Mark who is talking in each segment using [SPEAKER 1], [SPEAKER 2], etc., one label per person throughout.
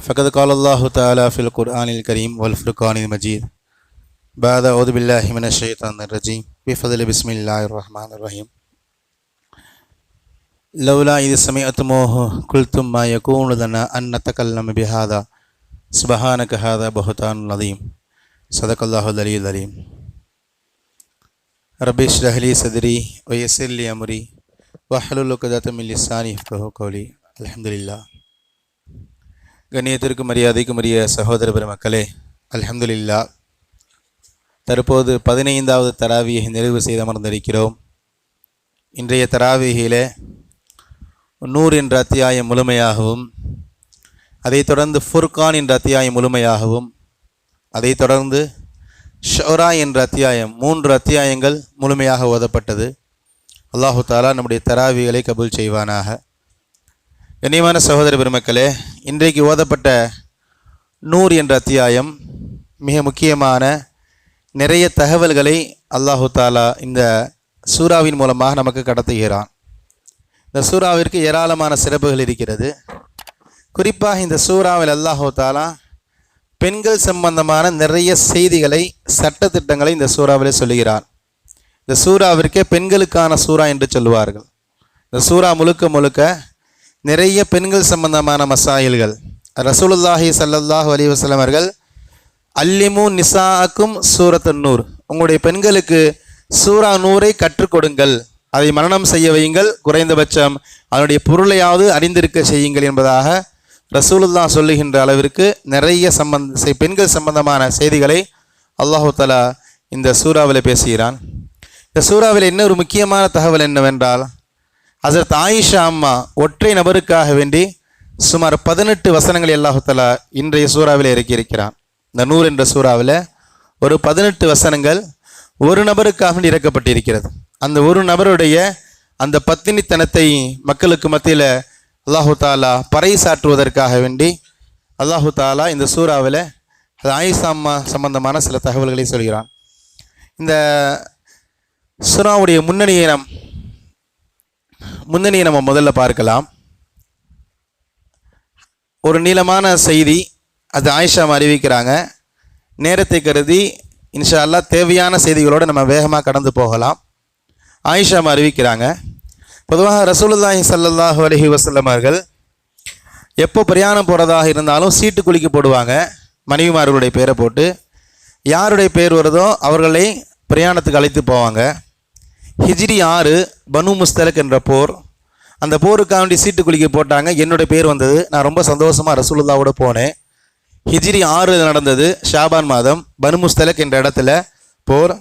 [SPEAKER 1] فقد قال الله تعالى في القرآن الكريم والفرقان المجيد. بعد أعوذ بالله من الشيطان الرجيم. بفضل بسم الله الرحمن الرحيم. لولا إذ سمعتموه قلتم ما يكون لنا أن نتكلم بهذا. سبحانك هذا بهتان عظيم. صدق الله العلي العليم ربي اشرح لي صدري ويسر لي أمري واحلل عقدة من لساني يفقهوا قولي. الحمد لله. கண்ணியத்திற்கு மரியாதைக்கு உரிய சகோதர பெருமக்களே அல்ஹம்துலில்லா. தற்போது பதினைந்தாவது தராவியை நிறைவு செய்து அமர்ந்திருக்கிறோம். இன்றைய தராவியிலே நூர் என்ற அத்தியாயம் முழுமையாகவும் அதைத் தொடர்ந்து ஃபுர்கான் என்ற அத்தியாயம் முழுமையாகவும் அதைத் தொடர்ந்து ஷோரா என்ற அத்தியாயம் மூன்று அத்தியாயங்கள் முழுமையாக ஓதப்பட்டது. அல்லாஹு தாலா நம்முடைய தராவிகளை கபூல் செய்வானாக. கண்ணியமான சகோதர பெருமக்களே இன்றைக்கு ஓதப்பட்ட நூர் என்ற அத்தியாயம் மிக முக்கியமான நிறைய தகவல்களை அல்லாஹு தாலா இந்த சூறாவின் மூலமாக நமக்கு கடத்துகிறான். இந்த சூறாவிற்கு ஏராளமான சிறப்புகள் இருக்கிறது. குறிப்பாக இந்த சூறாவில் அல்லாஹு தாலா பெண்கள் சம்பந்தமான நிறைய செய்திகளை சட்டத்திட்டங்களை இந்த சூறாவிலே சொல்லுகிறார் இந்த சூறாவிற்கே பெண்களுக்கான சூறா என்று சொல்லுவார்கள். இந்த சூறா முழுக்க முழுக்க நிறைய பெண்கள் சம்பந்தமான மசாயில்கள். ரசூலுல்லாஹி ஸல்லல்லாஹு அலி வசலம் அவர்கள் அல்லிமு நிசாக்கும் சூரத்து நூர். உங்களுடைய பெண்களுக்கு சூரா நூரை கற்றுக் கொடுங்கள். அதை மரணம் செய்ய வையுங்கள். குறைந்தபட்சம் அதனுடைய பொருளையாவது அறிந்திருக்க செய்யுங்கள் என்பதாக ரசூலுல்லா சொல்லுகின்ற அளவிற்கு நிறைய சம்பந்த பெண்கள் சம்பந்தமான செய்திகளை அல்லாஹு தலா இந்த சூறாவில் பேசுகிறான். இந்த சூறாவில் என்ன ஒரு முக்கியமான தகவல் என்னவென்றால் ஹசரத் ஆயிஷா அம்மா ஒற்றை நபருக்காக வேண்டி சுமார் பதினெட்டு வசனங்களை அல்லாஹுத்தலா இன்றைய சூறாவில் இறக்கியிருக்கிறான். இந்த நூறு என்ற சூறாவில் ஒரு பதினெட்டு வசனங்கள் ஒரு நபருக்காக வேண்டி இறக்கப்பட்டிருக்கிறது. அந்த ஒரு நபருடைய அந்த பத்தினித்தனத்தை மக்களுக்கு மத்தியில் அல்லாஹு தாலா பறைசாற்றுவதற்காக வேண்டி அல்லாஹு தாலா இந்த சூறாவில் அது ஆயிஷா அம்மா சம்பந்தமான சில தகவல்களை சொல்கிறான். இந்த சுறாவுடைய முன்னணியை நாம் முன்னணியை நம்ம முதல்ல பார்க்கலாம். ஒரு நீளமான செய்தி அது ஆயிஷாம் அறிவிக்கிறாங்க. நேரத்தை கருதி இன்ஷா அல்லாஹ் தேவையான செய்திகளோடு நம்ம வேகமாக கடந்து போகலாம். ஆயிஷாம் அறிவிக்கிறாங்க. பொதுவாக ரசூலுல்லாஹி சல்லாஹு அலஹி வஸல்லம் அவர்கள் எப்போ பிரயாணம் போகிறதாக இருந்தாலும் சீட்டு குலுக்கி போடுவாங்க. மனைவிமார்களுடைய பேரை போட்டு. யாருடைய பேர் வருதோ அவர்களை பிரயாணத்துக்கு அழைத்து போவாங்க. ஹிஜ்ரி ஆறு பனு முஸ்தலக் என்ற போர். அந்த போருக்காண்டி சீட்டு குலுக்கி போட்டாங்க. என்னோடய பேர் வந்தது. நான் ரொம்ப சந்தோஷமாக ரசூலுல்லாவோட போனேன். ஹிஜ்ரி ஆறு நடந்தது ஷாபான் மாதம் பனு முஸ்தலக் என்ற இடத்துல போர்.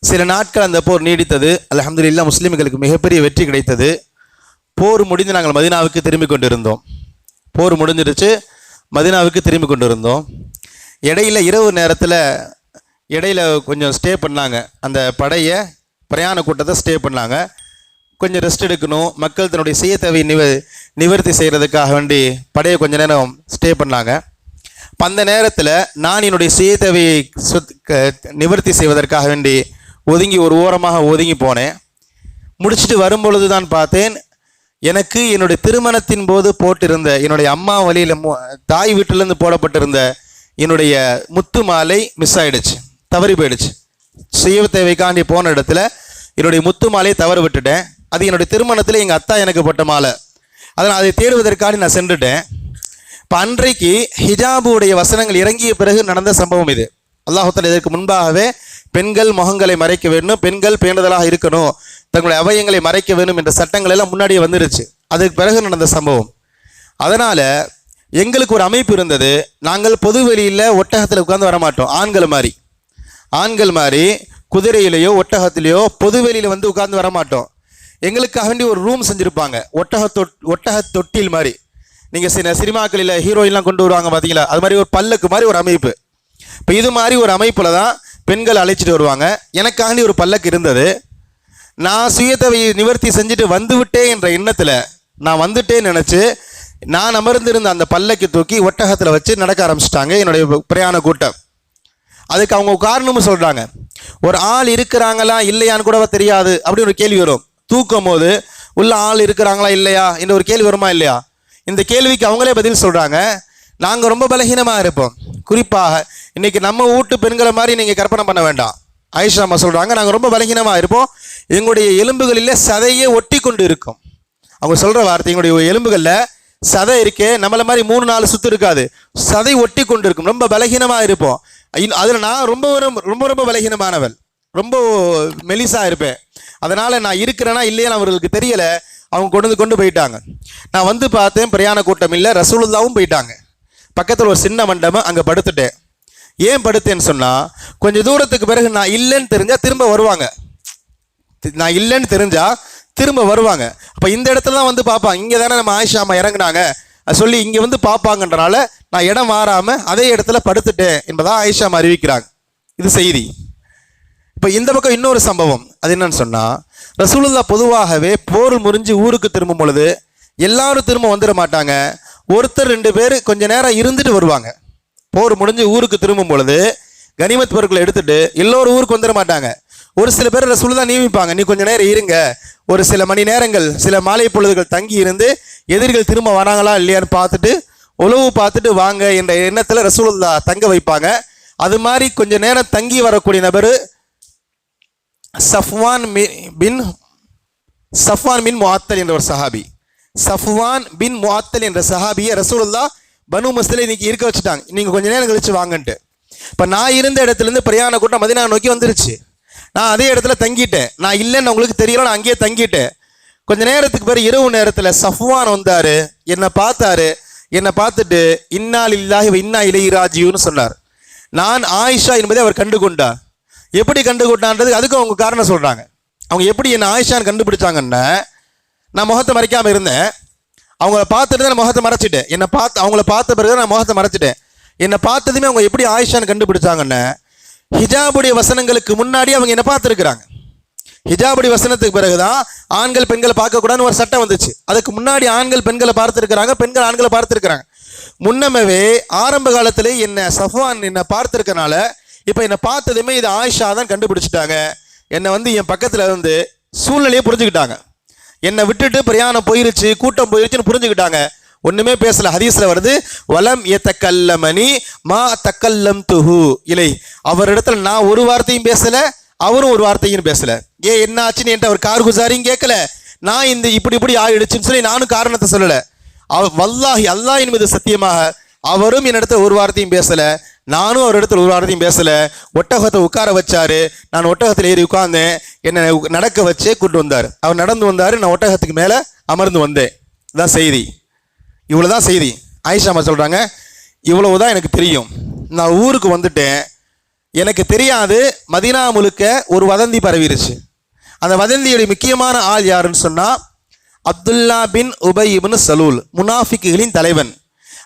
[SPEAKER 1] சில நாட்கள் அந்த போர் நீடித்தது. அல்ஹம்துலில்லாஹ் முஸ்லீம்களுக்கு மிகப்பெரிய வெற்றி கிடைத்தது. போர் முடிந்து நாங்கள் மதீனாவுக்கு திரும்பி கொண்டிருந்தோம். போர் முடிஞ்சிருச்சு மதினாவுக்கு திரும்பி கொண்டிருந்தோம். இடையில இரவு நேரத்தில் இடையில கொஞ்சம் ஸ்டே பண்ணாங்க. அந்த படையை பிரயாண கூட்டத்தை ஸ்டே பண்ணாங்க கொஞ்சம் ரெஸ்ட் எடுக்கணும். மக்கள் தன்னுடைய செய்ய தேவையை நிவ நிவர்த்தி செய்கிறதுக்காக வேண்டி படையை கொஞ்ச நேரம் ஸ்டே பண்ணாங்க இப்போ அந்த நேரத்தில் நான் என்னுடைய செய்ய தேவையை சுத் க- நிவர்த்தி செய்வதற்காக வேண்டி ஒதுங்கி ஒரு ஓரமாக ஒதுங்கி போனேன். முடிச்சுட்டு வரும்பொழுது தான் பார்த்தேன் எனக்கு என்னுடைய திருமணத்தின் போது போட்டிருந்த என்னுடைய அம்மா வழியில் தாய் வீட்டிலேருந்து போடப்பட்டிருந்த என்னுடைய முத்து மாலை மிஸ் ஆயிடுச்சு. தவறி போயிடுச்சு. சுய தேவைக்காண்டி போன இடத்துல என்னுடைய முத்து மாலையை தவறு விட்டுட்டேன். அது என்னுடைய திருமணத்தில் எங்கள் அத்தா எனக்கு போட்ட மாலை. அதனால் அதை தேடுவதற்காண்டி நான் சென்றுட்டேன். இப்போ அன்றைக்கு ஹிஜாபுடைய வசனங்கள் இறங்கிய பிறகு நடந்த சம்பவம் இது. அல்லாஹால இதற்கு முன்பாகவே பெண்கள் முகங்களை மறைக்க வேண்டும் பெண்கள் பேணுதலாக இருக்கணும் தங்களுடைய அவயங்களை மறைக்க வேண்டும் என்ற சட்டங்கள் எல்லாம் முன்னாடியே வந்துருச்சு. அதுக்கு பிறகு நடந்த சம்பவம். அதனால் எங்களுக்கு ஒரு அமைப்பு இருந்தது. நாங்கள் பொது வெளியில் ஒட்டகத்தில் உட்காந்து வரமாட்டோம் ஆண்கள் மாதிரி. ஆண்கள் மாதிரி குதிரையிலையோ ஒட்டகத்திலேயோ பொதுவெளியில் வந்து உட்கார்ந்து வரமாட்டோம். எங்களுக்காக வேண்டி ஒரு ரூம் செஞ்சுருப்பாங்க. ஒட்டக தொட் ஒட்டக தொட்டில் மாதிரி. நீங்கள் சில சினிமாக்களில் ஹீரோயின்லாம் கொண்டு வருவாங்க பார்த்தீங்களா அது மாதிரி ஒரு பல்லக்கு மாதிரி ஒரு அமைப்பு. இப்போ இது மாதிரி ஒரு அமைப்பில் தான் பெண்கள் அழைச்சிட்டு வருவாங்க. எனக்காண்டி ஒரு பல்லக்கு இருந்தது. நான் சுயத்தை நிவர்த்தி செஞ்சுட்டு வந்துவிட்டேன் என்ற எண்ணத்தில் நான் வந்துட்டேன்னு நினச்சி நான் அமர்ந்திருந்த அந்த பல்லக்கு தூக்கி ஒட்டகத்தில் வச்சு நடக்க ஆரம்பிச்சிட்டாங்க என்னுடைய பிரயாண கூட்டம். அதுக்கு அவங்க காரணமும் சொல்கிறாங்க ஒரு ஆள் இருக்கிறாங்களா இல்லையான்னு கூட தெரியாது அப்படின்னு ஒரு கேள்வி வரும். தூக்கும் போது உள்ள ஆள் இருக்கிறாங்களா இல்லையா? என்ற ஒரு கேள்வி வருமா இல்லையா? இந்த கேள்விக்கு அவங்களே பதில் சொல்கிறாங்க நாங்கள் ரொம்ப பலகீனமாக இருப்போம். குறிப்பாக இன்றைக்கி நம்ம வீட்டு பெண்களை மாதிரி நீங்கள் கற்பனை பண்ண வேண்டாம். ஆயிஷா அம்மா சொல்கிறாங்க நாங்கள் ரொம்ப பலகீனமாக இருப்போம். எங்களுடைய எலும்புகளில் சதையே ஒட்டி கொண்டு இருக்கும். அவங்க சொல்கிற வார்த்தை எங்களுடைய எலும்புகளில் சதை இருக்கே நம்மளை மாதிரி மூணு நாலு சுத்து இருக்காது. சதை ஒட்டி கொண்டு இருக்கும். ரொம்ப பலகீனமாக இருப்போம். அதில் நான் ரொம்ப ரொம்ப ரொம்ப ரொம்ப பலகீனமானவள். ரொம்ப மெலிசாக இருப்பேன். அதனால் நான் இருக்கிறேனா இல்லையான்னு அவர்களுக்கு தெரியலை. அவங்க கொண்டு வந்து கொண்டு போயிட்டாங்க. நான் வந்து பார்த்தேன் பிரயாண கூட்டம் இல்லை ரசூலுல்லாவும் போயிட்டாங்க. பக்கத்தில் ஒரு சின்ன மண்டபம் அங்கே படுத்துட்டேன். ஏன் படுத்தேன்னு சொன்னால் கொஞ்சம் தூரத்துக்கு பிறகு நான் இல்லைன்னு தெரிஞ்சால் திரும்ப வருவாங்க. நான் இல்லைன்னு தெரிஞ்சால் திரும்ப வருவாங்க. அப்போ இந்த இடத்துல தான் வந்து பார்ப்பாங்க. இங்கே தானே நம்ம ஆயிஷா அம்மா இறங்குனாங்க. சொல்லி இங்கே வந்து பார்ப்பாங்கன்றனால நான் இடம் மாறாமல் அதே இடத்துல படுத்துட்டேன் என்பதாக ஆயிஷா அறிவிக்கிறாங்க. இது செய்தி. இப்போ இந்த பக்கம் இன்னொரு சம்பவம். அது என்னன்னு சொன்னால் ரசூலுல்லா பொதுவாகவே போர் முறிஞ்சு ஊருக்கு திரும்பும் பொழுது எல்லாரும் திரும்ப வந்துட மாட்டாங்க. ஒருத்தர் ரெண்டு பேர் கொஞ்ச நேரம் இருந்துட்டு வருவாங்க. போர் முடிஞ்சு ஊருக்கு திரும்பும் பொழுது கனிமத் பொருட்களை எடுத்துட்டு எல்லோரும் ஊருக்கு வந்துட மாட்டாங்க. ஒரு சில பேர் ரசூலுல்லா நியமிப்பாங்க நீ கொஞ்ச நேரம் இருங்க. ஒரு சில மணி நேரங்கள் சில மாலை பொழுதுகள் தங்கி இருந்து எதிரிகள் திரும்ப வராங்களா இல்லையான்னு பார்த்துட்டு உழவு பார்த்துட்டு வாங்க என்ற எண்ணத்தில் ரசூலுல்லா தங்க வைப்பாங்க. அது மாதிரி கொஞ்சம் நேரம் தங்கி வரக்கூடிய நபர் சஃப்வான் மி- பின் சஃப்வான் பின் முவாத்தல் என்ற ஒரு சஹாபி. சஃப்வான் பின் முஆத்தல் என்ற சஹாபியை ரசூலுல்லா பனு மஸ்தில் இன்னைக்கு இருக்க வச்சுட்டாங்க. நீங்கள் கொஞ்ச நேரம் கழிச்சு வாங்கன்ட்டு. இப்போ நான் இருந்த இடத்துலேருந்து பிரயாண கூட்டம் மதினா நோக்கி வந்துருச்சு. நான் அதே இடத்துல தங்கிட்டேன். நான் இல்லைன்னு உங்களுக்கு தெரியல நான் அங்கேயே தங்கிட்டேன். கொஞ்ச நேரத்துக்கு பிறகு இரவு நேரத்தில் சஃப்வான் வந்தார். என்னை பார்த்தாரு. என்னை பார்த்துட்டு இன்னால் இல்லாஹி இன்னா இலை சொன்னார். நான் ஆயிஷா என்பதை அவர் கண்டுகொண்டார் எப்படி கண்டு கொண்டான்றது அதுக்கும் அவங்க காரணம் சொல்கிறாங்க அவங்க எப்படி என்னை ஆயிஷான்னு கண்டுபிடிச்சாங்கன்னா நான் முகத்தை மறைக்காமல் இருந்தேன். அவங்கள பார்த்துட்டு தான் நான் முகத்தை மறைச்சிட்டேன். என்னை பார்த்து அவங்கள பார்த்த பிறகு நான் முகத்தை மறைச்சிட்டேன். என்னை பார்த்ததுமே அவங்க எப்படி ஆயிஷான்னு கண்டுபிடிச்சாங்கன்னா ஹிஜாபுடைய வசனங்களுக்கு முன்னாடி அவங்க என்னை பார்த்துருக்குறாங்க. ஹிஜாபடி வசனத்துக்கு பிறகுதான் ஆண்கள் பெண்களை பார்க்கக்கூடாதுன்னு ஒரு சட்டம் வந்துச்சு. அதுக்கு முன்னாடி ஆண்கள் பெண்களை பார்த்துருக்குறாங்க பெண்கள் ஆண்களை பார்த்துருக்குறாங்க. முன்னமவே ஆரம்ப காலத்தில் என்ன சஃப்வான் என்னை பார்த்துருக்கனால இப்போ என்னை பார்த்ததுமே இது ஆயிஷா தான் கண்டுபிடிச்சிட்டாங்க. என்னை வந்து என் பக்கத்தில் வந்து சூழ்நிலையை புரிஞ்சுக்கிட்டாங்க. என்னை விட்டுட்டு பிரயாணம் போயிருச்சு கூட்டம் போயிருச்சுன்னு புரிஞ்சுக்கிட்டாங்க. ஒண்ணுமே பேசல. ஹதீஸ்ல வருது வலம் எத்தக்கல்லமணி மா தக்கல்லம் துஹு இலை அவரிடத்துல நான் ஒரு வார்த்தையும் பேசல அவரும் ஒரு வார்த்தையும் பேசலை. ஏன் என்ன ஆச்சுன்னு என்கிட்ட அவர் கார் குசாரியும் கேட்கல? நான் இந்த இப்படி இப்படி ஆயிடுச்சுன்னு சொல்லி நானும் காரணத்தை சொல்லலை. அவ வல்லாஹி அல்லாஹ் மீது சத்தியமாக அவரும் என்னிடத்துல ஒரு வாரத்தையும் பேசலை. நானும் அவர் இடத்துல ஒரு வாரத்தையும் பேசலை. ஒட்டகத்தை உட்கார வச்சாரு. நான் ஒட்டகத்தில் ஏறி உட்கார்ந்தேன். என்னை நடக்க வச்சே கூட்டு வந்தார். அவர் நடந்து வந்தார். நான் ஒட்டகத்துக்கு மேலே அமர்ந்து வந்தேன். இதான் செய்தி. இவ்வளோதான் செய்தி. ஆயிஷா அம்மா சொல்கிறாங்க இவ்வளவுதான் எனக்கு தெரியும். நான் ஊருக்கு வந்துட்டேன். எனக்கு தெரியாது. மதீனா முழுக்க ஒரு வதந்தி பரவிருச்சு. அந்த வதந்தியுடைய முக்கியமான ஆள் யாருன்னு சொன்னால் Abdullah bin Ubayy ibn Salul முனாஃபிக்குகளின் தலைவன்.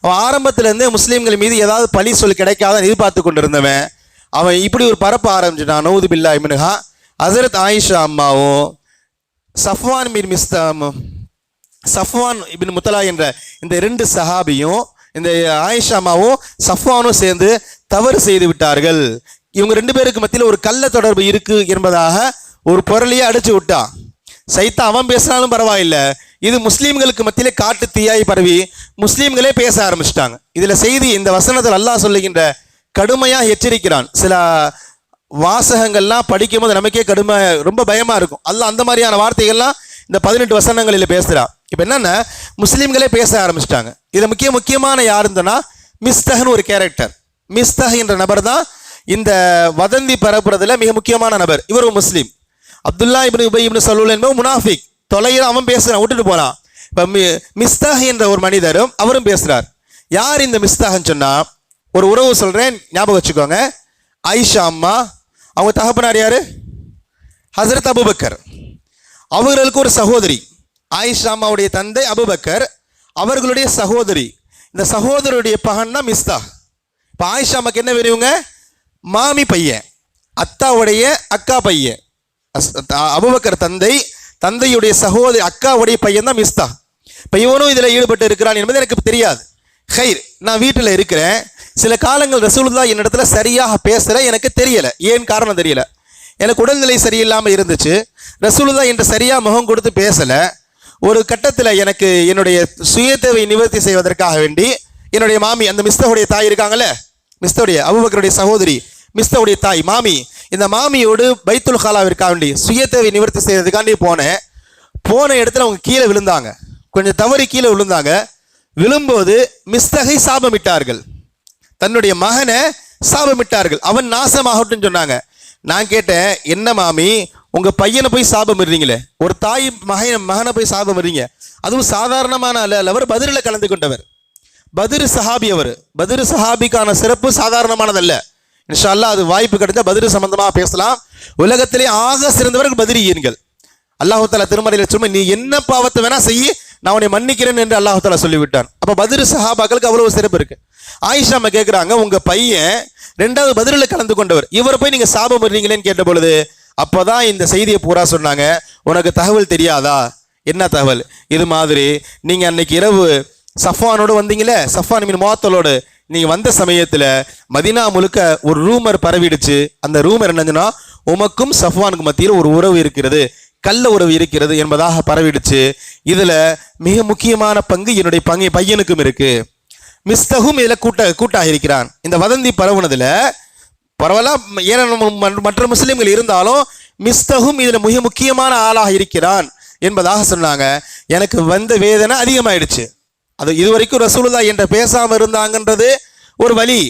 [SPEAKER 1] அவன் ஆரம்பத்திலேருந்தே முஸ்லீம்கள் மீது ஏதாவது பழி சொல் கிடைக்காத எதிர்பார்த்து கொண்டிருந்தவன். அவன் இப்படி ஒரு பரப்ப ஆரம்பிச்சிட்டான். நவுது பில்லா இமினுஹா ஹசரத் ஆயிஷா அம்மாவும் Safwan bin Mistah Safwan ibn Muattal என்ற இந்த ரெண்டு சஹாபியும் இந்த ஆயிஷா அம்மாவும் சஃப்வானும் சேர்ந்து தவறு செய்து விட்டார்கள். இவங்க ரெண்டு பேருக்கு மத்தியில் ஒரு கள்ள தொடர்பு இருக்கு என்பதாக ஒரு பொருளையே அடிச்சு விட்டான் சைத்தா அவன் பேசினாலும் பரவாயில்லை. இது முஸ்லீம்களுக்கு மத்தியிலே காட்டு தீயாய் பரவி முஸ்லீம்களே பேச ஆரம்பிச்சிட்டாங்க. இதில் செய்தி இந்த வசனத்தில் அல்லாஹ் சொல்லுகின்ற கடுமையாக எச்சரிக்கிறான். சில வாசகங்கள்லாம் படிக்கும்போது நமக்கே கடுமை ரொம்ப பயமாக இருக்கும். அல்ல அந்த மாதிரியான வார்த்தைகள்லாம் இந்த பதினெட்டு வசனங்களில் பேசுகிறான் இப்போ என்னென்ன முஸ்லீம்களே பேச ஆரம்பிச்சிட்டாங்க. இதில் முக்கிய முக்கியமான யாருந்தனா மிஸ்தஹ்னு ஒரு கேரக்டர் மிஸ்தஹ் என்ற நபர் தான் இந்த வதந்தி பரப்புறதுல மிக முக்கியமான நபர். இவர் ஒரு முஸ்லீம். அப்துல்லா இப்னு உபை இப்னு சலூல் என்பவர் முனாஃபிக். தொலையில் அவன் பேசுகிறான் விட்டுட்டு போகிறான் இப்போ மி மிஸ்தாஹ் என்ற ஒரு மனிதரும் அவரும் பேசுகிறார் யார் இந்த மிஸ்தாகன்னு சொன்னால் ஒரு உறவு சொல்கிறேன் ஞாபகம் வச்சுக்கோங்க. ஐஷா அம்மா அவங்க தகப்பனார் யார்? ஹசரத் அபுபக்கர். அவர்களுக்கு ஒரு சகோதரி. ஆயிஷா அம்மாவுடைய தந்தை அபுபக்கர் அவர்களுடைய சகோதரி. இந்த சகோதரருடைய பகன் தான் மிஸ்தா இப்போ ஆயிஷா அம்மாக்கு என்ன வேணுங்க மாமி பையன். அத்தாவுடைய அக்கா பையன். அபுபக்கர் தந்தை தந்தையுடைய சகோதரி அக்காவுடைய பையன் தான் மிஸ்தா. இப்போ இவனும் இதில் ஈடுபட்டு இருக்கிறான் என்பது எனக்கு தெரியாது. ஹைர் நான் வீட்டில் இருக்கிறேன். சில காலங்கள் ரசூலுல்லா என்னிடத்துல சரியாக பேசல எனக்கு தெரியலை. ஏன் காரணம் தெரியல? எனக்கு உடல்நிலை சரியில்லாமல் இருந்துச்சு. ரசூலுல்லா என்று சரியாக முகம் கொடுத்து பேசலை. ஒரு கட்டத்தில் எனக்கு என்னுடைய சுய தேவை நிவர்த்தி செய்வதற்காக வேண்டி என்னுடைய மாமி அந்த மிஸ்தவுடைய தாய் இருக்காங்களே மிஸ்தவுடைய அபுபக்கருடைய சகோதரி மிஸ்தவுடைய தாய் மாமி. இந்த மாமியோடு பைத்துல் ஹாலாவிற்காக வேண்டி சுய தேவை நிவர்த்தி செய்யறதுக்காண்டி போனேன். போன இடத்துல அவங்க கீழே விழுந்தாங்க. கொஞ்சம் தவறி கீழே விழுந்தாங்க. விழும்போது மிஸ்தகை சாபமிட்டார்கள். தன்னுடைய மகனை சாபமிட்டார்கள். அவன் நாசமாகட்டும் சொன்னாங்க. நான் கேட்டேன் என்ன மாமி உங்க பையனை போய் சாபம் இருறீங்களே ஒரு தாய் மகன் மகனை போய் சாபம் இருறீங்க அதுவும் சாதாரணமான அல்ல. அவர் பதிரில் கலந்து கொண்டவர். பதிரு சஹாபி அவர். பதிரு சஹாபிக்கான சிறப்பு சாதாரணமானதல்ல. இன்ஷா அது வாய்ப்பு கிடைச்சா பதிரு சம்பந்தமாக பேசலாம். உலகத்திலே ஆக சிறந்தவர்கள் பதிரியீன்கள் அல்லாஹு தாலா திருமறையில் சும்மா நீ என்ன பாவத்தை வேணா செய்ய நான் உன்னை மன்னிக்கிறேன் என்று அல்லாஹு தாலா சொல்லிவிட்டான். அப்போ பதிரு சஹாபாக்களுக்கு அவ்வளவு சிறப்பு இருக்கு. ஆயிஷா அம்மா கேட்குறாங்க உங்கள் பையன் ரெண்டாவது பதிலில் கலந்து கொண்டவர். இவரை போய் நீங்கள் சாபம் பண்ணுறீங்களேன்னு கேட்ட பொழுது அப்பதான் இந்த செய்தியை பூரா சொன்னாங்க. உனக்கு தகவல் தெரியாதா? என்ன தகவல்? இது மாதிரி நீங்கள் அன்னைக்கு இரவு சஃபானோடு வந்தீங்களே சஃபான் மீன் மோத்தலோடு நீங்க வந்த சமயத்துல மதினா முழுக்க ஒரு ரூமர் பரவிடுச்சு. அந்த ரூமர் என்னதுன்னா உமக்கும் சஃப்வானுக்கு மத்தியில் ஒரு உறவு இருக்கிறது கள்ள உறவு இருக்கிறது என்பதாக பரவிடுச்சு. இதுல மிக முக்கியமான பங்கு என்னுடைய பங்கு பையனுக்கும் இருக்கு. மிஸ்தகும் இதில் கூட்ட கூட்டாக இருக்கிறான் இந்த வதந்தி பரவுனதுல பரவாயில்ல ஏன்னா மற்ற- முஸ்லீம்கள் இருந்தாலும் மிஸ்தகும் இதில் மிக முக்கியமான ஆளாக இருக்கிறான் என்பதாக சொன்னாங்க. எனக்கு வந்த வேதனை அதிகமாயிடுச்சு. அது இதுவரைக்கும் ரசூலுல்லா என்ற பேசாமல் இருந்தாங்கன்றது ஒரு வழி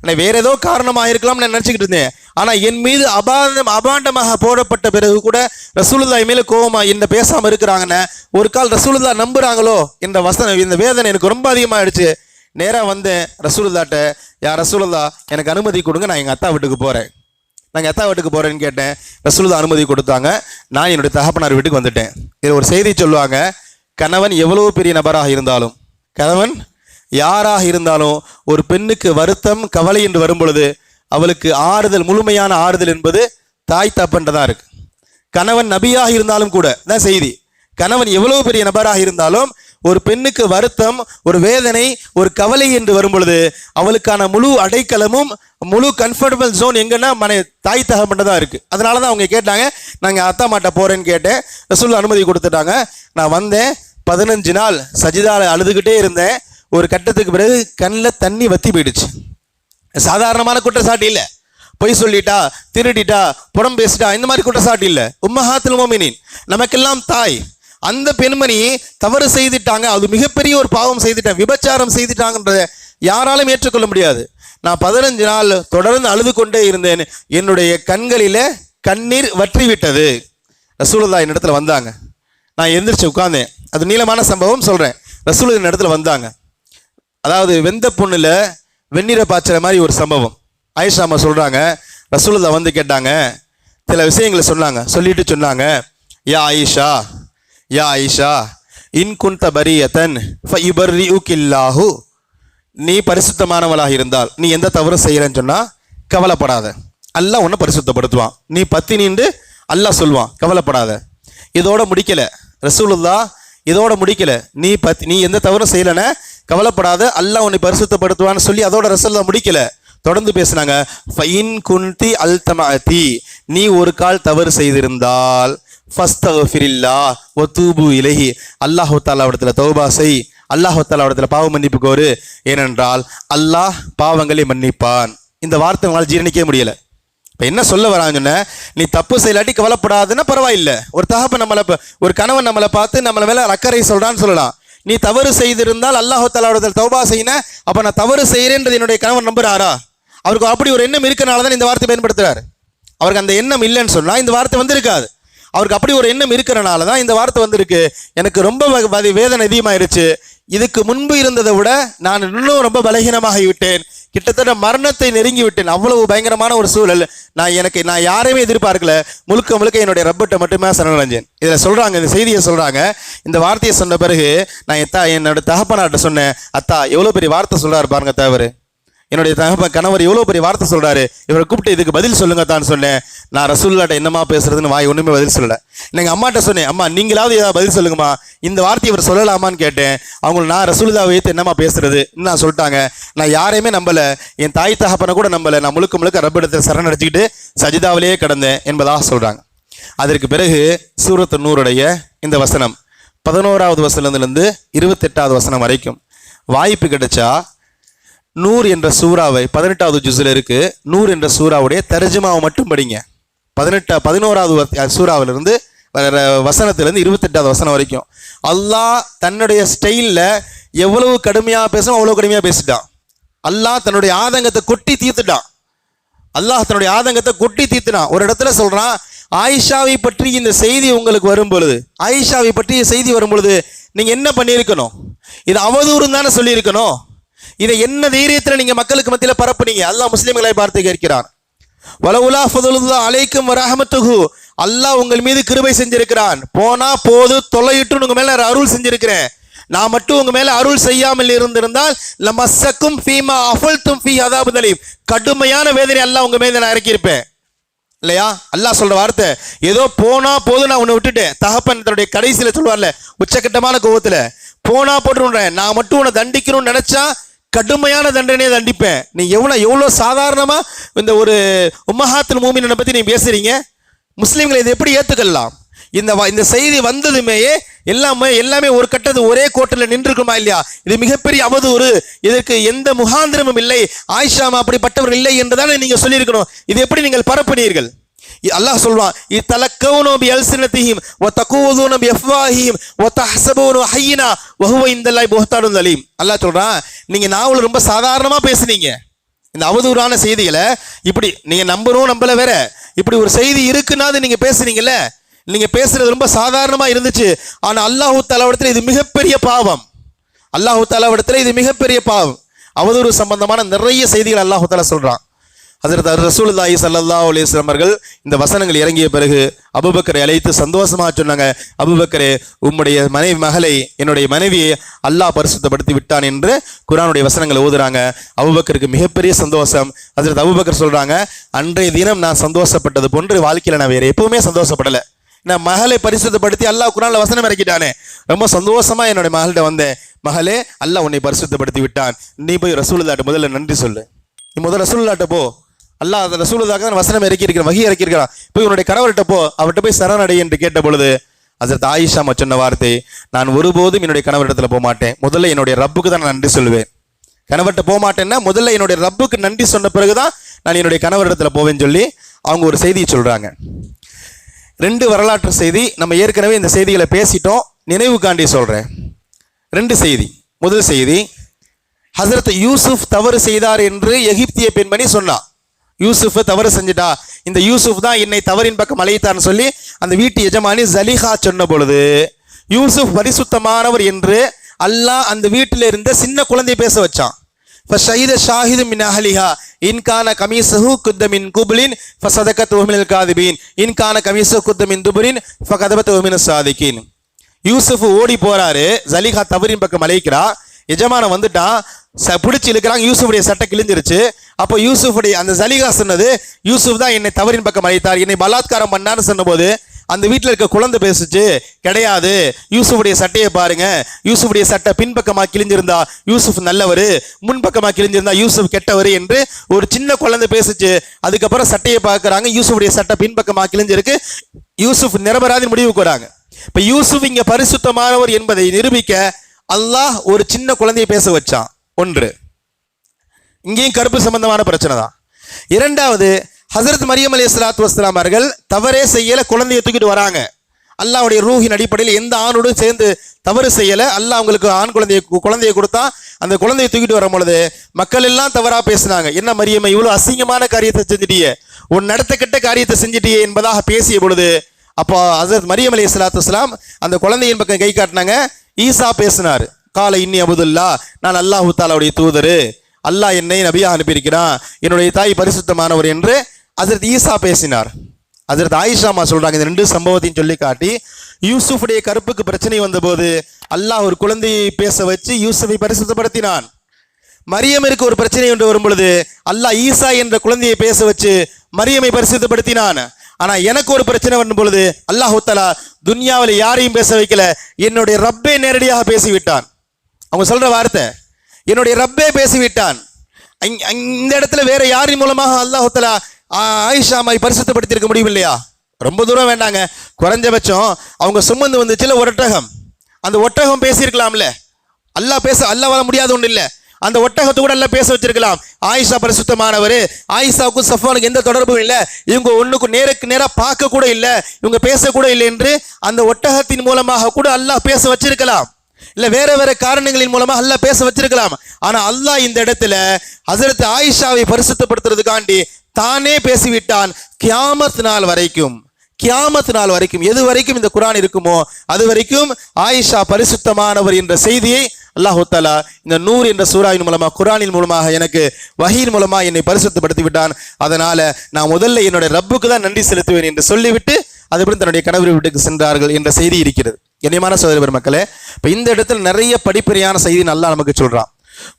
[SPEAKER 1] ஆனால் வேற ஏதோ காரணமாக இருக்கலாம்னு நான் நினச்சிக்கிட்டு இருந்தேன். ஆனால் என் மீது அபாண்டம் அபாண்டமாக போடப்பட்ட பிறகு கூட ரசூலுல்லா மேலே கோவமாக என்ன பேசாமல் இருக்கிறாங்கன்னு ஒரு கால் ரசூலுல்லா நம்புறாங்களோ என்ற வசனம் இந்த வேதனை எனக்கு ரொம்ப அதிகமாகிடுச்சு நேராக வந்தேன் ரசூலுல்லாட்ட யா ரசூலுல்லா எனக்கு அனுமதி கொடுங்க நான் எங்கள் அத்தா வீட்டுக்கு போகிறேன் நாங்கள் எத்தா வீட்டுக்கு போகிறேன்னு கேட்டேன். ரசூலுல்லா அனுமதி கொடுத்தாங்க. நான் என்னுடைய தகப்பனார் வீட்டுக்கு வந்துட்டேன். இது ஒரு செய்தி சொல்லுவாங்க கணவன் எவ்வளவு பெரிய நபராக இருந்தாலும் கணவன் யாராக இருந்தாலும் ஒரு பெண்ணுக்கு வருத்தம் கவலை என்று வரும்பொழுது அவளுக்கு ஆறுதல் முழுமையான ஆறுதல் என்பது தாய் தப்பன்ட்டு தான் இருக்கு. கணவன் நபியாக இருந்தாலும் கூட தான் செய்தி. கணவன் எவ்வளவு பெரிய நபராக இருந்தாலும் ஒரு பெண்ணுக்கு வருத்தம் ஒரு வேதனை ஒரு கவலை என்று வரும்பொழுது அவளுக்கான முழு அடைக்கலமும் முழு கம்ஃபர்டபுள் ஜோன் எங்கன்னா மனை தாய் தகப்பன் தான் இருக்குது அதனால தான் அவங்க கேட்டாங்க நாங்கள் அத்தா மாட்ட போகிறேன்னு கேட்டேன். ரசூல் அனுமதி கொடுத்துட்டாங்க. நான் வந்தேன். பதினஞ்சு நாள் சஜிதால அழுதுகிட்டே இருந்தேன். ஒரு கட்டத்துக்கு பிறகு கண்ணில் தண்ணி வத்தி போயிடுச்சு. சாதாரணமான குற்றச்சாட்டு இல்லை. பொய் சொல்லிட்டா திருடிட்டா புறம் பேசிட்டா இந்த மாதிரி குற்றச்சாட்டு இல்லை. உம்மஹாத்தில் மோமினின் நமக்கெல்லாம் தாய். அந்த பெண்மணி தவறு செய்துட்டாங்க. அது மிகப்பெரிய ஒரு பாவம் செய்துட்டாங்க விபச்சாரம் செய்துட்டாங்கன்றத யாராலும் ஏற்றுக்கொள்ள முடியாது. நான் பதினஞ்சு நாள் தொடர்ந்து அழுது கொண்டே இருந்தேன். என்னுடைய கண்களில் கண்ணீர் வற்றி விட்டது ரசூலுல்லா என்னிடத்துல வந்தாங்க. நான் எழுந்திரிச்சு உட்காந்தேன் அது நீளமான சம்பவம் சொல்கிறேன் ரசூல் இடத்துல வந்தாங்க. அதாவது வெந்த பொண்ணில் வெந்நீரை பாய்ச்சுற மாதிரி ஒரு சம்பவம். ஆயிஷா அம்மா சொல்கிறாங்க ரசூலுல்லா வந்து கேட்டாங்க சில விஷயங்களை சொன்னாங்க. சொல்லிட்டு சொன்னாங்க யா ஆயிஷா யா ஆயிஷா இன் குந்த பரியத்தன் ஃபஇபர்ரிஉகில்லாஹு நீ பரிசுத்தமானவளாக இருந்தால் நீ எந்த தவறும் செய்கிறேன்னு சொன்னால் கவலைப்படாத. அல்லாஹ் உன்னை பரிசுத்தப்படுத்துவான். நீ பத்தி நின்று அல்லாஹ் சொல்லுவான் கவலைப்படாத. இதோட முடிக்கலை. ரசூலுல்லா இதோட முடிக்கல. நீ பத்தி நீ எந்த தவறும் செய்யலைன்னு கவலைப்படாத அல்லாஹ் உன்னை பரிசுத்தப்படுத்துவான்னு சொல்லி அதோட ரசூலுல்லா முடிக்கல. தொடர்ந்து பேசுனாங்க. ஃபைன் குந்தி அல்தமாதி நீ ஒரு கால் தவறு செய்திருந்தால் ஃபஸ்தஃபிரில்லா ஒத்தூபு இலகி அல்லாஹு தாலா இடத்துல தௌபா செய். அல்லாஹு தாலா இடத்துல பாவ மன்னிப்பு கோரு. ஏனென்றால் அல்லாஹ் பாவங்களை மன்னிப்பான். இந்த வார்த்தை உங்களால் ஜீரணிக்கவே முடியல. இப்போ என்ன சொல்ல வராங்கன்னு நீ தப்பு செய்யலாட்டி கவலைப்படாதுன்னா பரவாயில்லை. ஒரு தகப்ப நம்மளை இப்போ ஒரு கணவன் நம்மளை பார்த்து நம்மளை மேலே அக்கறை சொல்கிறான்னு சொல்லலாம். நீ தவறு செய்திருந்தால் அல்லாஹு தௌபா செய்யின அப்போ நான் தவறு செய்கிறேன்றது என்னுடைய கணவன் நம்புறாரா? அவருக்கு அப்படி ஒரு எண்ணம் இருக்கனால தான் இந்த வார்த்தை பயன்படுத்துகிறார் அவருக்கு அந்த எண்ணம் இல்லைன்னு சொன்னால் இந்த வார்த்தை வந்திருக்காது. அவருக்கு அப்படி ஒரு எண்ணம் இருக்கிறனால தான் இந்த வார்த்தை வந்திருக்கு. எனக்கு ரொம்ப வேதனை அதிகமாயிருச்சு. இதுக்கு முன்பு இருந்ததை விட நான் இன்னும் ரொம்ப பலகீனமாகி விட்டேன் கிட்டத்தட்ட மரணத்தை நெருங்கி விட்டேன். அவ்வளவு பயங்கரமான ஒரு சூழல். நான் எனக்கு நான் யாரையுமே எதிர்பார்க்கல. முழுக்க முழுக்க என்னுடைய ரப்பட்டை மட்டுமே சரணடைஞ்சேன். இதில் சொல்கிறாங்க இந்த செய்தியை சொல்கிறாங்க இந்த வார்த்தையை சொன்ன பிறகு நான் எத்தா என்னோட தகப்பனாட்ட சொன்னேன் அத்தா எவ்வளோ பெரிய வார்த்தை சொல்கிறார் பாருங்க தவறு என்னுடைய தகப்ப கணவர் எவ்வளோ பெரிய வார்த்தை சொல்கிறாரு இவரை கூப்பிட்டு இதுக்கு பதில் சொல்லுங்க தான் சொன்னேன். நான் ரசூல்லாட்ட என்னமா பேசுறதுன்னு வாய் ஒன்றுமே பதில் சொல்லலை. நீங்கள் அம்மாட்ட சொன்னேன் அம்மா நீங்களாவது ஏதாவது பதில் சொல்லுங்கம்மா. இந்த வார்த்தையை இவர் சொல்லலாமான்னு கேட்டேன். அவங்க நான் ரசூல்லா வைத்து என்னம்மா பேசுறது? நான் சொல்லிட்டாங்க. நான் யாரையுமே நம்பலை. என் தாய் தகப்பனை கூட நம்பலை. நான் முழுக்க முழுக்க ரப்பிடத்தை சரணடைச்சிக்கிட்டு சஜிதாவிலேயே கிடந்தேன் என்பதாக சொல்கிறாங்க அதற்கு பிறகு சூரத்து நூறுடைய இந்த வசனம் பதினோராவது வசனத்திலிருந்து இருபத்தெட்டாவது வசனம் வரைக்கும் வாய்ப்பு கிடைச்சா நூர் என்ற சூறாவை பதினெட்டாவது ஜுஸில் இருக்கு. நூர் என்ற சூறாவுடைய தர்ஜுமாவை மட்டும் படிங்க. பதினெட்டா பதினோராவது சூறாவிலிருந்து வர வசனத்திலேருந்து இருபத்தெட்டாவது வசனம் வரைக்கும். அல்லாஹ் தன்னுடைய ஸ்டைலில் எவ்வளவு கடுமையாக பேசணும் அவ்வளோ கடுமையாக பேசிட்டான். அல்லாஹ் தன்னுடைய ஆதங்கத்தை கொட்டி தீர்த்துட்டான். அல்லாஹ் தன்னுடைய ஆதங்கத்தை கொட்டி தீர்த்துனான் ஒரு இடத்துல சொல்கிறான் ஆயிஷாவை பற்றி இந்த செய்தி உங்களுக்கு வரும் பொழுது ஆயிஷாவை பற்றி செய்தி வரும் பொழுது என்ன பண்ணியிருக்கணும்? இது அவதூறுன்னு தானே சொல்லியிருக்கணும். இதை என்ன தைரியத்தில் நீங்க மக்களுக்கு மத்தியில பரப்புனீங்க? அல்லாஹ் முஸ்லிம்களை பார்த்து கேட்கிறான். வலவுலா ஃபதுலுல்லா அலைக்கும் வரஹமத்துகு அல்லாஹ் உங்கள் மீது கிருபை செஞ்சிருக்கிறான். போனா போது தொலையிட்டு உங்க மேல அருள் செஞ்சிருக்கிறேன். நான் மட்டும் உங்க மேல அருள் செய்யாமல் இருந்திருந்தால் லமசக்கும் ஃபீமா அஃபல்தும் ஃபீ அதாபுதலீம் கடுமையான வேதனை அல்லாஹ் உங்க மேல நான் இறக்கியிருப்பேன். இல்லையா? அல்லாஹ் சொல்ற வார்த்தை. ஏதோ போனா போதும் நான் உன்னை விட்டுட்டேன். தகப்பன் தன்னுடைய கடைசியில சொல்லுவார்ல உச்சக்கட்டமான கோவத்துல போனா போட்டுன்றேன் நான் மட்டும் உன்னை தண்டிக்கணும்னு நினைச்சா கடுமையான தண்டனையை தண்டிப்பேன். நீ எவ்வளோ எவ்வளோ சாதாரணமாக இந்த ஒரு உம்மஹாத்தில் மூமினை பற்றி நீ பேசுகிறீங்க முஸ்லீம்களை இதை எப்படி ஏற்றுக்கலாம் இந்த இந்த செய்தி வந்ததுமேயே எல்லாமே எல்லாமே ஒரு கட்டது ஒரே கோட்டில் நின்றுக்குமா இல்லையா? இது மிகப்பெரிய அவதூறு. இதற்கு எந்த முகாந்திரமும் இல்லை. ஆயிஷாமா அப்படிப்பட்டவர் இல்லை என்றுதானே நீங்கள் சொல்லியிருக்கணும். இது எப்படி நீங்கள் பரப்புனீர்கள்? அல்லாஹ் சொல்வான் இத்தலக்கவுனோ பி அல்சினத்திஹிம் வ தகூதுன பி அஃப்வாஹிம் வ தஹ்சபூன ஹையினா வ ஹுவ இந்தல்லாஹி புஹ்தானுன் அலீம் அல்லாஹ் சொல்கிறான் நீங்கள் நாவல் ரொம்ப சாதாரணமாக பேசுனீங்க இந்த அவதூறான செய்திகளை இப்படி நீங்கள் நம்பணும் நம்பல வேற இப்படி ஒரு செய்தி இருக்குன்னா அது நீங்க நீங்கள் பேசுகிறது ரொம்ப சாதாரணமாக இருந்துச்சு ஆனால் அல்லாஹு தாலாவிடத்துல இது மிகப்பெரிய பாவம் அல்லாஹு தாலாவிடத்துல இது மிகப்பெரிய பாவம் அவதூறு சம்பந்தமான நிறைய செய்திகள் அல்லாஹு தாலா சொல்கிறான் அதற்கு ரசூலுல்லாஹி சல்லா அலைஹி அவர்கள் இந்த வசனங்கள் இறங்கிய பிறகு அபூபக்கரை அழைத்து சந்தோஷமாக சொன்னாங்க. அபுபக்கரே உம்முடைய மனைவி மகளை என்னுடைய மனைவியை அல்லாஹ் பரிசுத்தப்படுத்தி விட்டான் என்று குரானுடைய வசனங்களை ஓதுறாங்க. அபுபக்கருக்கு மிகப்பெரிய சந்தோஷம். அதற்கு அபுபக்கர் சொல்றாங்க அன்றைய தினம் நான் சந்தோஷப்பட்டது போன்று வாழ்க்கையில் நான் வேறு எப்பவுமே சந்தோஷப்படலை. நான் மகளை பரிசுத்தப்படுத்தி அல்லாஹ் குரான்ல வசனம் இறக்கிட்டானே. ரொம்ப சந்தோஷமா என்னுடைய மகள்கிட்ட வந்தேன். மகளே அல்லாஹ் உன்னை பரிசுத்தப்படுத்தி விட்டான். நீ போய் ரசூலுல்லாட்ட முதல்ல நன்றி சொல்லு. நீ முதல்ல ரசூலுல்லாட்ட போ. அல்லாஹ் அந்த ரசூலுதாக தான் வசனம் இறக்கி இருக்கிறான் வகி இறக்கி இருக்கிறான் போய் உன்னுடைய கணவர்கிட்ட போ அவர்கிட்ட போய் சரணடை என்று கேட்ட பொழுது அதற்கு ஆயிஷா சொன்ன வார்த்தை நான் ஒருபோதும் என்னுடைய கணவரிடத்தில் போக மாட்டேன். முதல்ல என்னுடைய ரப்புக்கு தான் நான் நன்றி சொல்லுவேன். கணவர்கிட்ட போக மாட்டேன்னா முதல்ல என்னுடைய ரப்புக்கு நன்றி சொன்ன பிறகுதான் நான் என்னுடைய கணவரிடத்தில் போவேன்னு சொல்லி அவங்க ஒரு செய்தியை சொல்றாங்க. ரெண்டு வரலாற்று செய்தி நம்ம ஏற்கனவே இந்த செய்திகளை பேசிட்டோம். நினைவுக்காண்டி சொல்றேன். ரெண்டு செய்தி. முதல் செய்தி ஹசரத் யூசுப் தவறு செய்தார் என்று எகிப்திய பெண்மணி சொன்னா. யூசுஃப் தவறு செஞ்சுட்டா? இந்த யூசுஃப் தான் என்னை தவறின் பக்கம் அழைத்தான்னு சொல்லி அந்த வீட்டு எஜமானி ஜலிஹா சொன்ன பொழுது யூசுஃப் பரிசுத்தமானவர் என்று அல்லாஹ் அந்த வீட்டில் இருந்த சின்ன குழந்தை பேச வச்சான். இப்போ ஷஹீத ஷாஹிது மின் அஹலிஹா இன்கான கமீசஹு குத்தமின் குபுலின் ஃபசதகத் உமினல் காதிபீன் இன்கான கமீசு குத்தமின் துபுரின் ஃபகதபத் உமின சாதிக்கின் யூசுஃப் ஓடி போறாரு ஜலிஹா தவறின் பக்கம் அழைக்கிறா. எஜமான வந்துட்டான் பிடிச்சி இழுக்கிறாங்க யூசுஃபுடைய சட்டை கிழிஞ்சிருச்சு. அப்போ யூசுஃபுடைய அந்த ஜலிகா சொன்னது யூசுஃப் தான் என்னை தவறின் பக்கம் அழைத்தார். என்னை பலாத்காரம் பண்ணான்னு சொன்னபோது அந்த வீட்டில் இருக்க குழந்தை பேசுச்சு கிடையாது. யூசுஃபுடைய சட்டையை பாருங்க. யூசுஃபுடைய சட்டை பின்பக்கமாக கிழிஞ்சிருந்தா யூசுஃப் நல்லவர். முன்பக்கமாக கிழிஞ்சிருந்தா யூசுஃப் கெட்டவர் என்று ஒரு சின்ன குழந்தை பேசுச்சு. அதுக்கப்புறம் சட்டையை பார்க்குறாங்க. யூசுஃபுடைய சட்டை பின்பக்கமாக கிழிஞ்சிருக்கு. யூசுஃப் நிரபராதி முடிவுக்கு வராங்க. இப்போ யூசுஃப் இங்கே பரிசுத்தமானவர் என்பதை நிரூபிக்க அல்லாஹ் ஒரு சின்ன குழந்தையை பேச வச்சான். ஒன்று. இங்கேயும் கருப்பு சம்பந்தமான பிரச்சனை தான். இரண்டாவது ஹசரத் மரியம் அலி சலாத்து வஸ்லாம் அவர்கள் தவறே செய்யலை குழந்தைய தூக்கிட்டு வராங்க. அல்லாவுடைய ரூஹின் அடிப்படையில் எந்த ஆணோடும் சேர்ந்து தவறு செய்யலை. அல்லாஹ் அவங்களுக்கு ஆண் குழந்தையை குழந்தையை கொடுத்தா அந்த குழந்தையை தூக்கிட்டு வரும் பொழுது மக்கள் எல்லாம் தவறாக பேசினாங்க. என்ன மரியம்மை இவ்வளோ அசிங்கமான காரியத்தை செஞ்சிட்டியே. உன் நடத்தக்கிட்ட காரியத்தை செஞ்சிட்டியே என்பதாக பேசிய பொழுது அப்போ ஹசரத் மரியம் அலி சலாத்து வஸ்லாம் அந்த குழந்தையின் பக்கம் கை காட்டினாங்க. ஈசா பேசினார் காலை இன்னி அபுதுல்லா நான் அல்லாஹு தாலாவுடைய தூதரு. அல்லாஹ் என்னை நபியாக அனுப்பியிருக்கிறான். என்னுடைய தாய் பரிசுத்தமானவர் என்று அதற்கு ஈசா பேசினார். அதற்கு ஆயிஷாமா சொல்றாங்க இந்த ரெண்டு சம்பவத்தையும் சொல்லி காட்டி யூசுஃபுடைய கருப்புக்கு பிரச்சனை வந்தபோது அல்லாஹ் ஒரு குழந்தையை பேச வச்சு யூசுஃபை பரிசுத்தப்படுத்தினான். மரியமிற்கு ஒரு பிரச்சனை என்று வரும் பொழுது அல்லாஹ் ஈசா என்ற குழந்தையை பேச வச்சு மரியமை பரிசுத்தப்படுத்தினான். ஆனா எனக்கு ஒரு பிரச்சனை வரும் பொழுது அல்லாஹ் தஆலா துன்யாவில் யாரையும் பேச வைக்கல என்னுடைய ரப்பே நேரடியாக பேசிவிட்டான். அவங்க சொல்ற வார்த்தை என்னுடைய ரப்பே பேசிவிட்டான். இந்த இடத்துல வேற யாரின் மூலமாக அல்லாஹ் தஆலா பரிசுத்தப்படுத்தியிருக்க முடியும் இல்லையா ரொம்ப தூரம் வேண்டாங்க. குறைஞ்சபட்சம் அவங்க சுமந்து வந்துச்சுல ஒட்டகம். அந்த ஒட்டகம் பேசியிருக்கலாம்ல. அல்லாஹ் பேச அல்லாஹ் வர முடியாத ஒன்று இல்லை. அந்த ஒட்டகத்தை கூட எல்லாம் பேச வச்சிருக்கலாம். ஆயிஷா பரிசுத்தமானவர் ஆயிஷாவுக்கும் சஃபானுக்கு எந்த தொடர்பும் இல்லை. இவங்க ஒன்றுக்கு நேருக்கு நேராக பார்க்க கூட இல்லை. இவங்க பேசக்கூட இல்லை என்று அந்த ஒட்டகத்தின் மூலமாக கூட அல்லாஹ் பேச வச்சிருக்கலாம். இல்ல வேற வேற காரணங்களின் மூலமா அல்லாஹ் பேச வச்சிருக்கலாம். ஆனா அல்லாஹ் இந்த இடத்துல ஹசரத் ஆயிஷாவை பரிசுத்தப்படுத்துறதுக்காண்டி தானே பேசிவிட்டான். கியாமத் நாள் வரைக்கும் கியாமத் நாள் வரைக்கும் எது வரைக்கும் இந்த குரான் இருக்குமோ அது வரைக்கும் ஆயிஷா பரிசுத்தமானவர் என்ற செய்தியை அல்லாஹு தாலா இந்த நூறு என்ற சூறாவின் மூலமாக குரானின் மூலமாக எனக்கு வஹீன் மூலமாக என்னை பரிசுத்தப்படுத்தி விட்டான். அதனால் நான் முதல்ல என்னுடைய ரப்புக்கு தான் நன்றி செலுத்துவேன் என்று சொல்லிவிட்டு அதுபடி தன்னுடைய கணவர் வீட்டுக்கு சென்றார்கள் என்ற செய்தி இருக்கிறது. கண்ணியமான சோதரி பெருமக்களே இப்போ இந்த இடத்துல நிறைய படிப்படியான செய்தி நல்லா நமக்கு சொல்கிறான்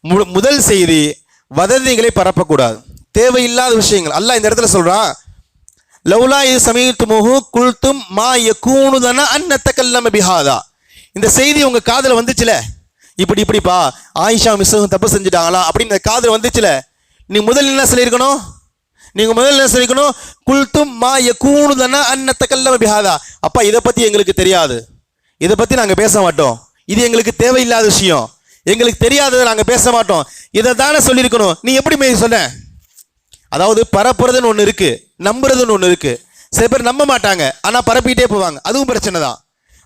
[SPEAKER 1] மு- முதல் செய்தி வதந்திகளை பரப்பக்கூடாது. தேவையில்லாத விஷயங்கள். அல்ல இந்த இடத்துல சொல்கிறான் லவ்லா இது சமீத்துமுஹு குல்தும் மா யகூனுதன அன்னத்தக்கல்லம பிஹாதா. இந்த செய்தி உங்கள் காதில் வந்துச்சுல? இப்படி இப்படிப்பா ஆயிஷா மிஸ்ஸும் தப்பு செஞ்சுட்டாங்களா? அப்படின்னு இந்த காதில் வந்துச்சுல? நீ முதல் என்ன சொல்லியிருக்கணும்? நீங்கள் முதல்ல என்ன சொல்லியிருக்கணும்? குல்தும் மா யகூனுதன அன்னத்தக்கல்லம பிஹாதா. அப்பா இதை பற்றி எங்களுக்கு தெரியாது. இதை பற்றி நாங்கள் பேச மாட்டோம். இது எங்களுக்கு தேவையில்லாத விஷயம். எங்களுக்கு தெரியாததை நாங்கள் பேச மாட்டோம். இதை தானே சொல்லியிருக்கணும். நீ எப்படி மே- சொன்ன? அதாவது பரப்புறதுன்னு ஒன்று இருக்குது நம்புறதுன்னு ஒன்று இருக்குது சில பேர் நம்ப மாட்டாங்க. ஆனால் பரப்பிக்கிட்டே போவாங்க. அதுவும் பிரச்சனை தான்.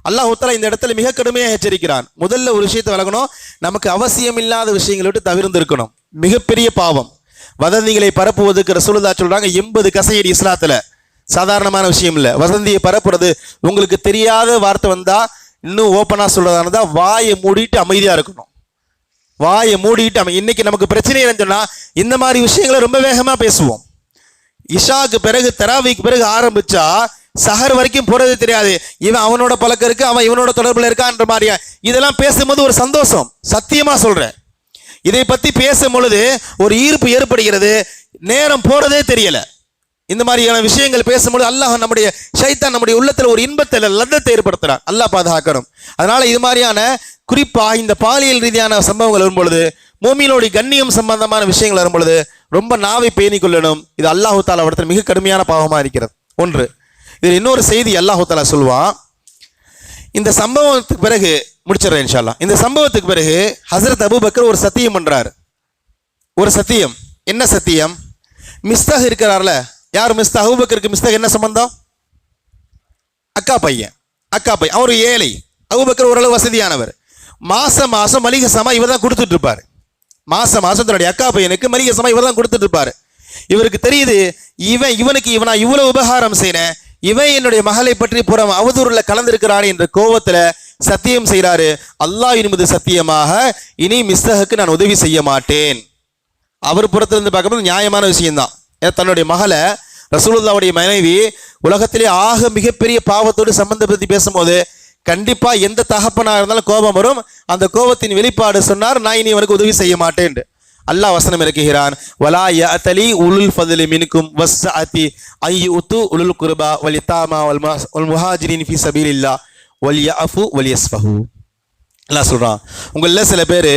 [SPEAKER 1] அல்லாஹ் இந்த இடத்துல மிக கடுமையாக எச்சரிக்கிறான். முதல்ல ஒரு விஷயத்தை விளக்கணும். நமக்கு அவசியம் இல்லாத விஷயங்களை விட்டு தவிர்ந்து இருக்கணும். மிகப்பெரிய பாவம். வதந்திகளை பரப்புவதற்கு ரசூலுல்லா சொல்கிறாங்க எண்பது கசையடி இஸ்லாத்தில். சாதாரணமான விஷயம் இல்லை. வதந்தியை பரப்புறது. உங்களுக்கு தெரியாத வார்த்தை வந்தால் இன்னும் ஓப்பனாக சொல்றதானதா வாயை மூடிட்டு அமைதியாக இருக்கணும். வாயை மூடிட்டு அவன் இன்றைக்கி நமக்கு பிரச்சனை என்னன்னு இந்த மாதிரி விஷயங்களை ரொம்ப வேகமாக பேசுவோம். இஷாக்கு பிறகு தராவிக்கு பிறகு ஆரம்பிச்சா சஹர் வரைக்கும் போகிறது தெரியாது. இவன் அவனோட பழக்கம் இருக்குது அவன் இவனோட தொடர்பில் இருக்கான்ற மாதிரியா. இதெல்லாம் பேசும்போது ஒரு சந்தோஷம். சத்தியமாக சொல்கிறேன் இதை பற்றி பேசும் பொழுது ஒரு ஈர்ப்பு ஏற்படுகிறது. நேரம் போகிறதே தெரியலை. இந்த மாதிரியான விஷயங்கள் பேசும்போது அல்லாஹ் நம்முடைய ஷைத்தான் நம்முடைய உள்ளத்தில் ஒரு இன்பத்தை லத்தத்தை ஏற்படுத்துகிறான் அல்லாஹ் பாதுகாக்கணும். அதனால இது மாதிரியான குறிப்பாக இந்த பாலியல் ரீதியான சம்பவங்கள் வரும்பொழுது பூமியினுடைய கண்ணியம் சம்பந்தமான விஷயங்கள் வரும்பொழுது ரொம்ப நாவை பேணிக் கொள்ளணும். இது அல்லாஹு தாலா இடத்துல மிக கடுமையான பாவமாக இருக்கிறது. ஒன்று இதில் இன்னொரு செய்தி அல்லாஹு தாலா சொல்லுவான் இந்த சம்பவத்துக்கு பிறகு முடிச்சிடுறேன் இன்ஷா அல்லாஹ் இந்த சம்பவத்துக்கு பிறகு ஹசரத் அபூபக்கர் ஒரு சத்தியம் பண்ணுறார் ஒரு சத்தியம். என்ன சத்தியம்? மிஸ்தாக இருக்கிறார்ல யார் மிஸ்தக் அபுபக்கருக்கு மிஸ்தக் என்ன சம்பந்தம்? அக்கா பையன். அக்கா பையன். அவர் ஏழை. அபுபக்கர் ஓரளவு வசதியானவர். மாசம் மாசம் மளிகை சமா இவர் தான் கொடுத்துட்டு இருப்பார் மாசம் மாசம் தன்னுடைய அக்கா பையனுக்கு மளிகை சமா இவர் தான் கொடுத்துட்டு இருப்பார் இவருக்கு தெரியுது இவன் இவனுக்கு இவனா இவ்வளவு உபகாரம் செய்றேன் இவன் என்னுடைய மகளை பற்றி புறம் அவதூறுல கலந்திருக்கிறான் என்ற கோவத்துல சத்தியம் செய்கிறாரு அல்லாஹ் மீது சத்தியமாக இனி மிஸ்தகுக்கு நான் உதவி செய்ய மாட்டேன். அவர் புறத்திலிருந்து பார்க்கும்போது நியாயமான விஷயம்தான். தன்னுடைய மகளை ரசூலுல்லாவுடைய மனைவி உலகத்திலே ஆக மிகப்பெரிய பாவத்தோடு சம்பந்தப்படுத்தி பேசும்போது கண்டிப்பாக எந்த தகப்பனாக இருந்தாலும் கோபம் வரும். அந்த கோபத்தின் வெளிப்பாடு சொன்னார் நான் இனி அவனுக்கு உதவி செய்ய மாட்டேன் அல்லாஹ் வசனம் இருக்குகிறான் வலா யஅதலி உலுல் ஃபதுலி வஸ் அத்தி ஐயு உத்து உலுல் குருபா வலி தாமா வல் மஹ- வல் முஹாஜிரின் ஃபீ சபீலில்லாஹ் வல் யஅஃபு வல் யஸ்ஃபஹு. அல்லாஹ் சொல்கிறான் உங்களில் சில பேர்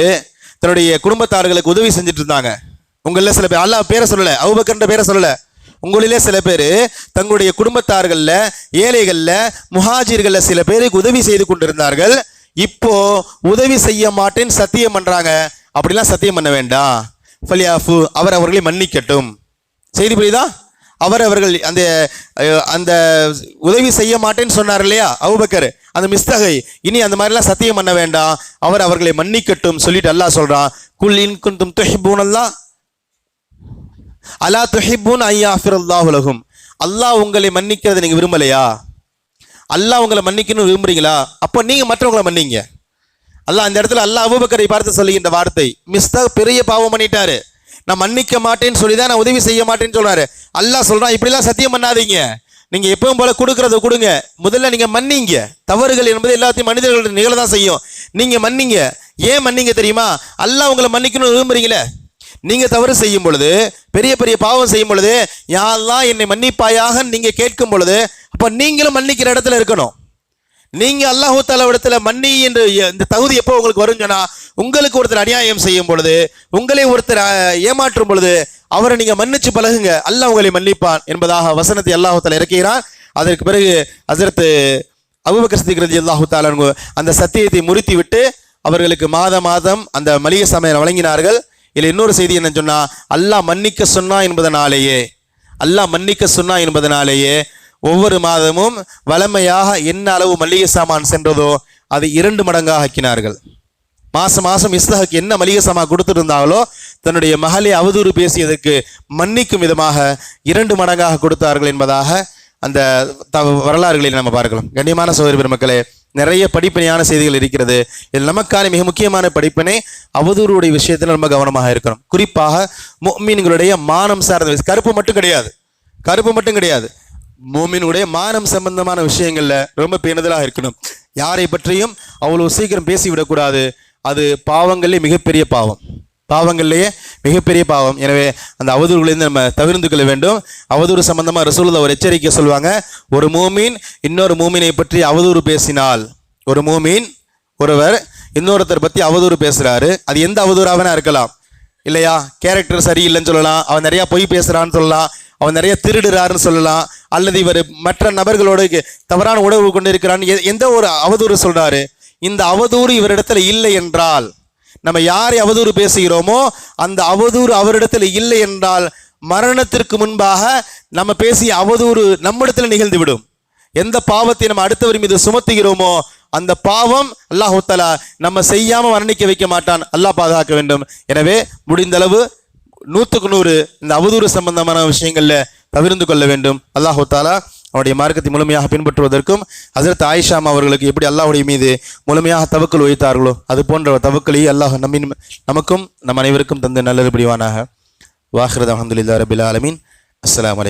[SPEAKER 1] தன்னுடைய குடும்பத்தார்களுக்கு உதவி செஞ்சுட்டு இருந்தாங்க. உங்களில் சில பேர் அல்லாஹ் பேரை சொல்லலை அவுபக்கர்ன்ற பேரை சொல்லலை. உங்களிலே சில பேர் தங்களுடைய குடும்பத்தார்களில் ஏழைகளில் முஹாஜிர்களில் சில பேருக்கு உதவி செய்து கொண்டிருந்தார்கள். இப்போ உதவி செய்ய மாட்டேன்னு சத்தியம் பண்ணுறாங்க அப்படிலாம் சத்தியம் பண்ண வேண்டாம். ஃபலியாஃபு அவர் அவர்களை மன்னிக்கட்டும். செய்தி புரியுதா? அவர் அவர்கள் அந்த அந்த உதவி செய்ய மாட்டேன்னு சொன்னார் இல்லையா? அவுபக்கர் அந்த மிஸ்தகை. இனி அந்த மாதிரிலாம் சத்தியம் பண்ண வேண்டாம். அவர் அவர்களை மன்னிக்கட்டும் சொல்லிட்டு அல்லாஹ் சொல்கிறான் குல் இன் குன்தும் துஹிப்பூனல்லாஹ் அலா துஹிப்பூன் ஐயா அஃபிரல்லாஹு உலகும் அல்லாஹ் உங்களை மன்னிக்கிறத நீங்கள் விரும்பலையா? அல்லாஹ் உங்களை மன்னிக்கணும்னு விரும்புறீங்களா? அப்போ நீங்கள் மற்றவங்களை மன்னிங்க. அல்லாஹ் அந்த இடத்துல அல்லாஹ் அபுபக்கரை பார்த்து சொல்லுகின்ற வார்த்தை மிஸ்தா பெரிய பாவம் பண்ணிட்டாரு. நான் மன்னிக்க மாட்டேன்னு சொல்லி தான் நான் உதவி செய்ய மாட்டேன்னு சொல்றாரு. அல்லாஹ் சொல்றான் இப்படிலாம் சத்தியம் பண்ணாதீங்க. நீங்க எப்பவும் போல கொடுக்கறத கொடுங்க. முதல்ல நீங்க மன்னிங்க. தவறுகள் என்பது எல்லாத்தையும் மனிதர்கள் நிகழ தான் செய்யும். நீங்க மன்னிங்க. ஏன் மன்னிங்க தெரியுமா? அல்லாஹ் உங்களை மன்னிக்கணும்னு விரும்புறீங்களே? நீங்கள் தவறு செய்யும் பொழுது பெரிய பெரிய பாவம் செய்யும் பொழுது யாரெல்லாம் என்னை மன்னிப்பாயாக நீங்கள் கேட்கும் பொழுது அப்போ நீங்களும் மன்னிக்கிற இடத்துல இருக்கணும். நீங்கள் அல்லாஹூ தலைவிடத்தில் மன்னி என்று இந்த தகுதி எப்போ உங்களுக்கு வருங்கன்னா உங்களுக்கு ஒருத்தர் அநியாயம் செய்யும் பொழுது உங்களை ஒருத்தர் ஏமாற்றும் பொழுது அவரை நீங்கள் மன்னிச்சு பழகுங்க. அல்லாஹ் உங்களை மன்னிப்பான் என்பதாக வசனத்தை அல்லாஹூ தலை இறக்கிறான் அதற்கு பிறகு அசரத்து அபுபக்கர் சித்திக் ரதி தாலா அந்த சத்தியத்தை முறித்தி விட்டு அவர்களுக்கு மாத மாதம் அந்த மளிகை சமையல் வழங்கினார்கள். இதில் இன்னொரு செய்தி என்ன சொன்னால் அல்லாஹ் மன்னிக்க சொன்னா என்பதனாலேயே அல்லாஹ் மன்னிக்க சொன்னா என்பதனாலேயே ஒவ்வொரு மாதமும் வளமையாக என்ன அளவு மளிகை சாமான் சென்றதோ அதை இரண்டு மடங்காக ஆக்கினார்கள். மாசம் மாசம் இஸ்லாஹுக்கு என்ன மளிகை சாமான் கொடுத்துருந்தாங்களோ தன்னுடைய மகளை அவதூறு பேசியதற்கு மன்னிக்கும் விதமாக இரண்டு மடங்காக கொடுத்தார்கள் என்பதாக அந்த த வரலாறுகளை நம்ம பார்க்கலாம். கண்ணியமான சோதரி பெருமக்களே நிறைய படிப்பினையான செய்திகள் இருக்கிறது. இதில் நமக்கான மிக முக்கியமான படிப்பினை அவதூறுடைய விஷயத்தில் ரொம்ப கவனமாக இருக்கணும். குறிப்பாக மீன்களுடைய மானம் சார்ந்த கருப்பு மட்டும் கிடையாது. கருப்பு மட்டும் கிடையாது. மோமினுடைய மானம் சம்பந்தமான விஷயங்கள்ல ரொம்ப பேணுதலாக இருக்கணும். யாரை பற்றியும் அவ்வளோ சீக்கிரம் பேசிவிடக்கூடாது. அது பாவங்களே மிகப்பெரிய பாவம். பாவங்கள்லேயே மிகப்பெரிய பாவம். எனவே அந்த அவதூறுகளிலிருந்து நம்ம தவிர்த்து கொள்ள வேண்டும். அவதூறு சம்பந்தமாக ரசூலுல்லாஹ் ஒரு எச்சரிக்கை சொல்லுவாங்க. ஒரு மூமீன் இன்னொரு மூமீனை பற்றி அவதூறு பேசினால். ஒரு மூமீன் ஒருவர் இன்னொருத்தர் பற்றி அவதூறு பேசுகிறாரு அது எந்த அவதூறாகனா இருக்கலாம். இல்லையா? கேரக்டர் சரியில்லைன்னு சொல்லலாம். அவன் நிறையா பொய் பேசுகிறான்னு சொல்லலாம். அவன் நிறைய திருடுறாருன்னு சொல்லலாம். அல்லது இவர் மற்ற நபர்களோடு தவறான உணர்வு கொண்டு இருக்கிறான்னு எந்த ஒரு அவதூறு சொல்கிறாரு இந்த அவதூறு இவரிடத்துல இல்லை என்றால் நம்ம யாரை அவதூறு பேசுகிறோமோ அந்த அவதூறு அவரிடத்தில் இல்லை என்றால் மரணத்திற்கு முன்பாக நம்ம பேசிய அவதூறு நம்மிடத்தில் நிகழ்ந்துவிடும். எந்த பாவத்தை நம்ம அடுத்தவர் மீது சுமத்துகிறோமோ அந்த பாவம் அல்லாஹு நம்ம செய்யாம வர்ணிக்க வைக்க மாட்டான். அல்லாஹ் பாதுகாக்க வேண்டும். எனவே முடிந்தளவு நூற்றுக்கு நூறு இந்த அவதூறு சம்பந்தமான விஷயங்களில் தவிர்ந்து கொள்ள வேண்டும். அல்லாஹு தாலா அவருடைய மார்க்கத்தை முழுமையாக பின்பற்றுவதற்கும் ஹசரத் ஆயிஷாம் அவர்களுக்கு எப்படி அல்லாஹுடைய மீது முழுமையாக தவக்கல் வைத்தார்களோ அது போன்ற தவக்கலை அல்லாஹ் நம்மின் நமக்கும் நம் அனைவருக்கும் தந்து நல்லது பிடிவானாக வாஹிரத் அஹமதுல்லா ரபில் ஆலமின். அஸ்லாம் அலைக்கும்.